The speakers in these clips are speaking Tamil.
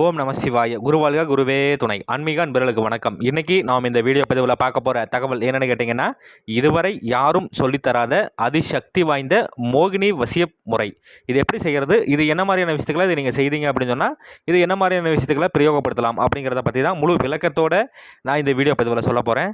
ஓம் நம சிவாய. குருவாழ்க குருவே துணை. ஆன்மீக அன்பர்களுக்கு வணக்கம். இன்றைக்கி நாம் இந்த வீடியோ பதிவில் பார்க்க போகிற தகவல் என்னென்னு கேட்டிங்கன்னா இதுவரை யாரும் சொல்லித்தராத அதிசக்தி வாய்ந்த மோகினி வசிய முறை. இது எப்படி செய்கிறது இது என்ன மாதிரியான விஷயத்துக்களை இது நீங்கள் செய்தீங்க அப்படின்னு சொன்னால் இது என்ன மாதிரியான விஷயத்துக்களை பிரயோகப்படுத்தலாம் அப்படிங்கிறத பற்றி தான் முழு விளக்கத்தோடு நான் இந்த வீடியோ பதிவில் சொல்ல போகிறேன்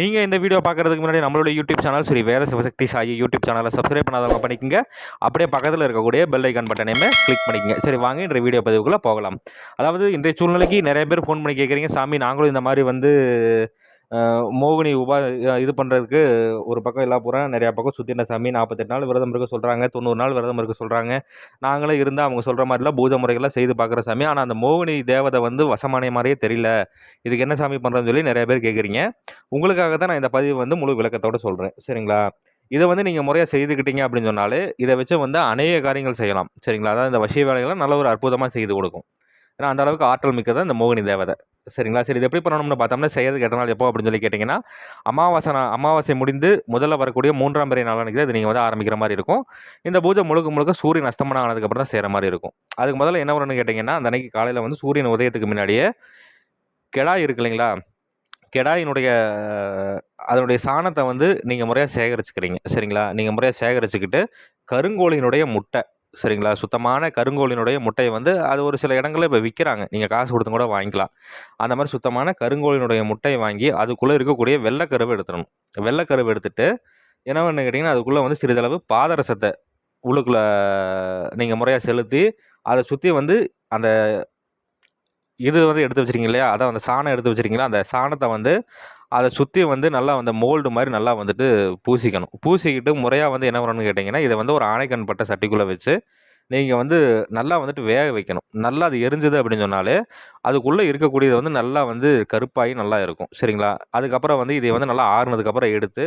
நீங்கள் இந்த வீடியோ பார்க்குறதுக்கு முன்னாடி நம்மளோட YouTube channel Shri Veda Sivasakthi Sai YouTube சேனலை சப்ஸ்கிரைப் பண்ணாதவங்க பண்ணிக்கங்க. அப்படியே பக்கத்தில் இருக்கக்கூடிய பெல் ஐக்கான் பட்டனையுமே கிளிக் பண்ணிக்கங்க. சரி வாங்க இன்றைய வீடியோ பதிவுக்குள்ளே போகலாம். அதாவது இன்றைய சூழ்நிலைக்கு நிறைய பேர் ஃபோன் பண்ணி கேட்குறீங்க சாமி நாங்களும் இந்த மாதிரி வந்து மோகினி உபா இது பண்ணுறதுக்கு ஒரு பக்கம் எல்லா பூரா நிறையா பக்கம் சுற்றின சாமி நாற்பத்தெட்டு நாள் விரதம் இருக்க சொல்கிறாங்க தொண்ணூறு நாள் விரதம் இருக்க சொல்கிறாங்க நாங்களும் இருந்தால் அவங்க சொல்கிற மாதிரிலாம் பூஜை முறைகள்லாம் செய்து பார்க்குற சாமி. ஆனால் அந்த மோகினி தேவதை வந்து வசமான மாதிரியே தெரியல. இதுக்கு என்ன சாமி பண்ணுறதுன்னு சொல்லி நிறைய பேர் கேட்குறீங்க உங்களுக்காக தான் நான் இந்த பதிவு வந்து முழு விளக்கத்தோடு சொல்கிறேன் சரிங்களா? இதை வந்து நீங்கள் முறையாக செய்துக்கிட்டீங்க அப்படின்னு சொன்னாலே இதை வச்சு வந்து அநேக காரியங்கள் செய்யலாம். சரிங்களா? அதாவது இந்த வசிய வேலைகளை நல்ல ஒரு அற்புதமாக செய்து கொடுக்கும். ஏன்னா அந்த அளவுக்கு ஆற்றல் மிக்கது இந்த மோகினி தேவதை. சரிங்களா? சரி இது எப்படி பண்ணணும்னு பார்த்தோம்னா செய்யறது கெட்ட நாள் எப்போ அப்படின்னு சொல்லி கேட்டிங்கன்னா அமாவாசை நான் அமாவாசை முடிந்து முதல்ல வரக்கூடிய மூன்றாம் பிறை நாளானது இது நீங்கள் வந்து ஆரம்பிக்கிற மாதிரி இருக்கும். இந்த பூஜை முழுக்க முழுக்க சூரியன் அஸ்தமனம் ஆனதுக்கப்புறம் தான் செய்கிற மாதிரி இருக்கும். அதுக்கு முதல்ல என்ன வரணும்னு கேட்டிங்கன்னா அந்த அன்னைக்கு காலையில் வந்து சூரியன் உதயத்துக்கு முன்னாடியே கெடாய் இருக்கு இல்லைங்களா? கெடாயினுடைய அதனுடைய சாணத்தை வந்து நீங்கள் முறையாக சேகரிச்சுக்கிறீங்க. சரிங்களா? நீங்கள் முறையாக சேகரிச்சுக்கிட்டு கருங்கோழியினுடைய முட்டை சரிங்களா? சுத்தமான கருங்கோழியினுடைய முட்டையை வந்து அது ஒரு சில இடங்களில் இப்போ விற்கிறாங்க நீங்கள் காசு கொடுத்து கூட வாங்கிக்கலாம். அந்த மாதிரி சுத்தமான கருங்கோழியினுடைய முட்டையை வாங்கி அதுக்குள்ளே இருக்கக்கூடிய வெள்ளைக்கருவை எடுத்துடணும். வெள்ளைக்கருவை எடுத்துட்டு என்ன பண்ணு கேட்டிங்கன்னா அதுக்குள்ளே வந்து சிறிதளவு பாதரசத்தை உள்ளுக்குள்ளே நீங்கள் முறையாக செலுத்தி அதை சுற்றி வந்து அந்த இது வந்து எடுத்து வச்சிருக்கீங்க இல்லையா? அதான் அந்த சாணம் எடுத்து வச்சிருக்கீங்களா? அந்த சாணத்தை வந்து அதை சுற்றி வந்து நல்லா அந்த மோல்டு மாதிரி நல்லா வந்துட்டு பூசிக்கணும். பூசிக்கிட்டு முறையாக வந்து என்ன பண்ணணும்னு கேட்டிங்கன்னா இதை வந்து ஒரு ஆணைக்கண் பட்ட சட்டிக்குள்ளே வச்சு நீங்கள் வந்து நல்லா வந்துட்டு வேக வைக்கணும். நல்லா அது எரிஞ்சுது அப்படின்னு சொன்னாலே அதுக்குள்ளே இருக்கக்கூடியது வந்து நல்லா வந்து கருப்பாகி நல்லா இருக்கும். சரிங்களா? அதுக்கப்புறம் வந்து இதை வந்து நல்லா ஆறுனதுக்கப்புறம் எடுத்து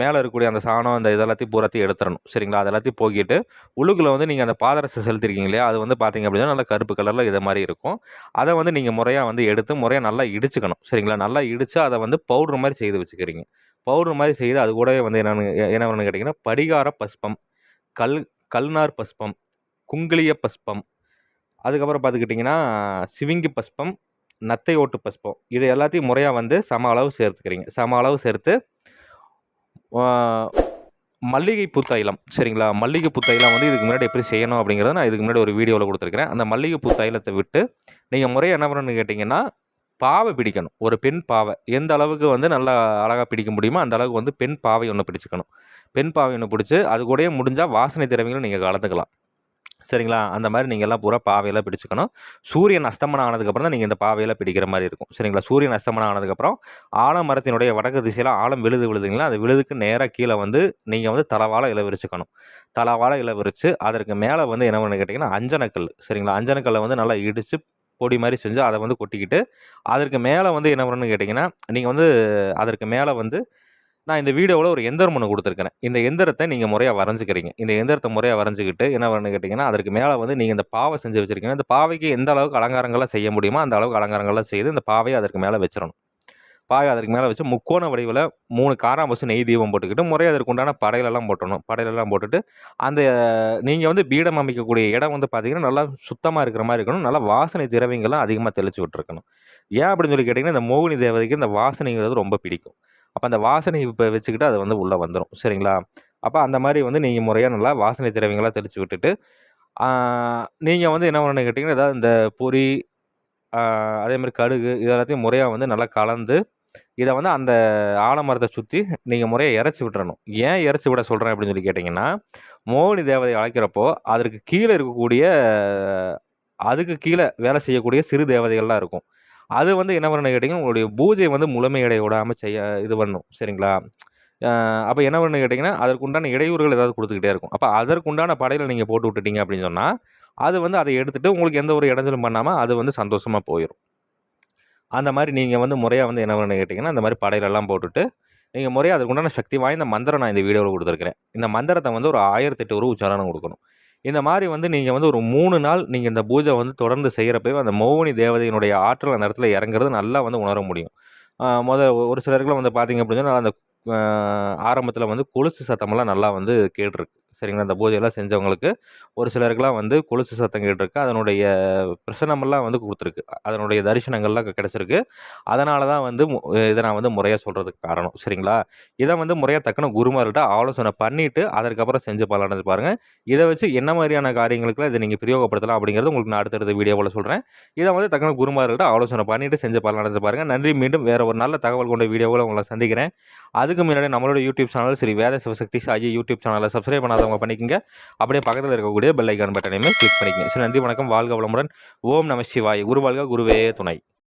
மேலே இருக்கக்கூடிய அந்த சாணம் அந்த இதெல்லாத்தையும் பூராத்தையும் எடுத்துடணும். சரிங்களா? அது எல்லாத்தையும் போக்கிட்டு உள்ளுக்குள்ளே வந்து நீங்கள் அந்த பாதரசம் செலுத்திருக்கீங்க இல்லையா? அது வந்து பார்த்தீங்க அப்படின்னா நல்லா கருப்பு கலரில் இது மாதிரி இருக்கும். அதை வந்து நீங்கள் முறையாக வந்து எடுத்து முறையாக நல்லா இடிச்சுக்கணும். சரிங்களா? நல்லா இடித்து அதை வந்து பவுட்ரு மாதிரி செய்து வச்சுக்கிறீங்க. பவுட்ரு மாதிரி செய்து அது கூடவே வந்து என்னென்னு என்ன பண்ணணும்னு கேட்டிங்கன்னா படிகார பஸ்பம் கல் கல்நார் பஸ்பம் குங்கிலிய பஸ்பம். அதுக்கப்புறம் பார்த்துக்கிட்டிங்கன்னா சிவிங்கி பஸ்பம் நத்தை ஓட்டு பஸ்பம். இது எல்லாத்தையும் முறையாக வந்து சம அளவு சேர்த்துக்கிறீங்க. சம அளவு சேர்த்து மல்லிகை புத்தைலம் சரிங்களா? மல்லிகை புத்தைலம் வந்து இதுக்கு முன்னாடி எப்படி செய்யணும் அப்படிங்கிறத நான் இதுக்கு முன்னாடி ஒரு வீடியோவில் கொடுத்துருக்கிறேன். அந்த மல்லிகை புத்தைலத்தை விட்டு நீங்கள் முறையாக என்ன பண்ணணும்னு கேட்டிங்கன்னா பாவை பிடிக்கணும். ஒரு பெண் பாவை. எந்த அளவுக்கு வந்து நல்லா அழகாக பிடிக்க முடியுமோ அந்த அளவுக்கு வந்து பெண் பாவை ஒன்று பிடிச்சிக்கணும். பெண் பாவை ஒன்று பிடிச்சி அது கூடயே முடிஞ்சால் வாசனை திறமைகளும் நீங்கள் கலந்துக்கலாம். சரிங்களா? அந்த மாதிரி நீங்கள் எல்லாம் பூரா பாவையெல்லாம் பிடிச்சிக்கணும். சூரியன் அஸ்தமனம் ஆனதுக்கப்புறம் தான் நீங்கள் இந்த பாவையெல்லாம் பிடிக்கிற மாதிரி இருக்கும். சரிங்களா? சூரியன் அஸ்தமனம் ஆனதுக்கப்புறம் ஆலமரத்தினுடைய வடக்கு திசையில் ஆழம் விழுது விழுதுங்களா? அந்த விழுதுக்கு நேராக கீழே வந்து நீங்கள் வந்து தலவாழை இளவிரிச்சுக்கணும் விரிச்சுக்கணும். இளவிரிச்சு அதற்கு மேலே வந்து என்ன பண்ணு கேட்டிங்கன்னா அஞ்சனக்கல் சரிங்களா? அஞ்சனக்கல்லை வந்து நல்லா இடித்து பொடி மாதிரி செஞ்சு அதை வந்து கொட்டிக்கிட்டு அதற்கு மேலே வந்து என்ன பண்ணணும்னு கேட்டிங்கன்னா நீங்கள் வந்து அதற்கு மேலே வந்து நான் இந்த வீடியோவில் ஒரு எந்திரம் ஒன்று கொடுத்துருக்கிறேன் இந்த எந்திரத்தை நீங்கள் முறையாக வரைஞ்சிக்கிறீங்க. இந்த எந்திரத்தை முறையாக வரைஞ்சிக்கிட்டு என்ன பண்ணு கேட்டிங்கன்னா அதற்கு மேலே வந்து நீங்கள் இந்த பாவை செஞ்சு வச்சுருக்கீங்க. இந்த பாவைக்கு எந்த அளவுக்கு அலங்காரங்களாக செய்ய முடியுமோ அந்த அளவுக்கு அலங்காரங்களாக செய்து இந்த பாவையை அதற்கு மேலே வச்சிடணும். பாவை அதற்கு மேலே வச்சு முக்கோண வடிவில் மூணு காராம்பசு நெய் தீபம் போட்டுக்கிட்டு முறையாக அதற்குண்டான படையிலெல்லாம் போட்டணும். படையிலெல்லாம் போட்டுட்டு அந்த நீங்கள் வந்து பீடம் அமைக்கக்கூடிய இடம் வந்து பார்த்திங்கன்னா நல்லா சுத்தமாக இருக்கிற மாதிரி இருக்கணும். நல்லா வாசனை திரவியங்கள்லாம் அதிகமாக தெளிச்சு விட்டுருக்கணும். ஏன் அப்படின்னு சொல்லி கேட்டிங்கன்னா இந்த மோகினி தேவதைக்கு இந்த வாசனைங்கிறது ரொம்ப பிடிக்கும். அப்போ அந்த வாசனை இப்போ வச்சுக்கிட்டு அது வந்து உள்ளே வந்துடும் சரிங்களா? அப்போ அந்த மாதிரி வந்து நீங்கள் முறையாக நல்லா வாசனை திரவியங்களாக தெளித்து விட்டுட்டு நீங்கள் வந்து என்ன பண்ணணும்னு கேட்டிங்கன்னா ஏதாவது இந்த பொரி அதே மாதிரி கடுகு இது எல்லாத்தையும் முறையாக வந்து நல்லா கலந்து இதை வந்து அந்த ஆலமரத்தை சுற்றி நீங்கள் முறையாக இறச்சி விட்டுறணும். ஏன் இறச்சி விட சொல்கிறேன் அப்படின்னு சொல்லி கேட்டிங்கன்னா மோகினி தேவதை அழைக்கிறப்போ அதற்கு கீழே இருக்கக்கூடிய அதுக்கு கீழே வேலை செய்யக்கூடிய சிறு தேவதைகள்லாம் இருக்கும். அது வந்து என்ன பண்ணணும் கேட்டிங்கன்னா உங்களுடைய பூஜை வந்து முழுமையடைய விடாமல் செய்ய இது பண்ணும். சரிங்களா? அப்போ என்ன பண்ணு கேட்டிங்கன்னா அதற்குண்டான இடையூறுகள் ஏதாவது கொடுத்துக்கிட்டே இருக்கும். அப்போ அதற்குண்டான படையில் நீங்கள் போட்டு விட்டுட்டீங்க அப்படின்னு சொன்னால் அது வந்து அதை எடுத்துகிட்டு உங்களுக்கு எந்த ஒரு இடைஞ்சலும் பண்ணாமல் அது வந்து சந்தோஷமாக போயிடும் அந்த மாதிரி நீங்கள் வந்து முறையாக வந்து என்ன பண்ணு கேட்டிங்கன்னா அந்த மாதிரி படையிலெல்லாம் போட்டுட்டு நீங்கள் முறையாக அதுக்குண்டான சக்தி வாய்ந்த மந்திரம் நான் இந்த வீடியோவில் கொடுத்துருக்கிறேன். இந்த மந்திரத்தை வந்து ஒரு ஆயிரத்தெட்டு ஒரு உச்சாரணம் கொடுக்கணும். இந்த மாதிரி வந்து நீங்கள் வந்து ஒரு மூணு நாள் நீங்கள் இந்த பூஜை வந்து தொடர்ந்து செய்கிறப்பவே அந்த மௌனி தேவதையினுடைய ஆற்றல் அந்த இடத்துல இறங்குறது நல்லா வந்து உணர முடியும். முதல் முத ஒரு சிலருக்குலாம் வந்து பார்த்தீங்க அப்படின்னா அந்த ஆரம்பத்தில் வந்து கொலுசு சத்தமெல்லாம் நல்லா வந்து கேட்டிருக்கு. சரிங்களா? அந்த பூஜையெல்லாம் செஞ்சவங்களுக்கு ஒரு சிலருக்குலாம் வந்து கொலுசு சத்தம் கேட்டிருக்கு. அதனுடைய பிரசனமெல்லாம் வந்து கொடுத்துருக்கு. அதனுடைய தரிசனங்கள்லாம் கிடச்சிருக்கு. அதனால தான் வந்து மு- இதை நான் வந்து முறையாக சொல்கிறதுக்கு காரணம். சரிங்களா? இதை வந்து முறையாக தக்கன குருமார்கிட்ட ஆலோசனை பண்ணிவிட்டு அதற்கப்புறம் செஞ்சு பலனது பாருங்கள் இதை வச்சு என்ன மாதிரியான காரியங்களுக்குலாம் இதை நீங்கள் பிரயோகப்படுத்தலாம் அப்படிங்கிறது உங்களுக்கு நான் அடுத்தடுத்த வீடியோவில் சொல்கிறேன் இதை வந்து தக்கன குருமார்கிட்ட ஆலோசனை பண்ணிவிட்டு செஞ்சு பலனடைஞ்சு பாருங்கள் நன்றி. மீண்டும் வேறு ஒரு நல்ல தகவல் கொண்ட வீடியோவில் உங்களை சந்திக்கிறேன். அதுக்கு முன்னாடி நம்மளோட YouTube channel Shri Veda Sivasakthi Saji YouTube சேனலை சப்ஸ்கிரைப் அவங்க பண்ணிக்கங்க. அப்படியே பக்கத்தில் இருக்கக்கூடிய பெல் ஐக்கான் பட்டனையுமே கிளிக் பண்ணிக்கங்க. சரி நன்றி வணக்கம். வாழ்க வளமுடன். ஓம் நம சிவாய். குரு வாழ்க குருவே துணை.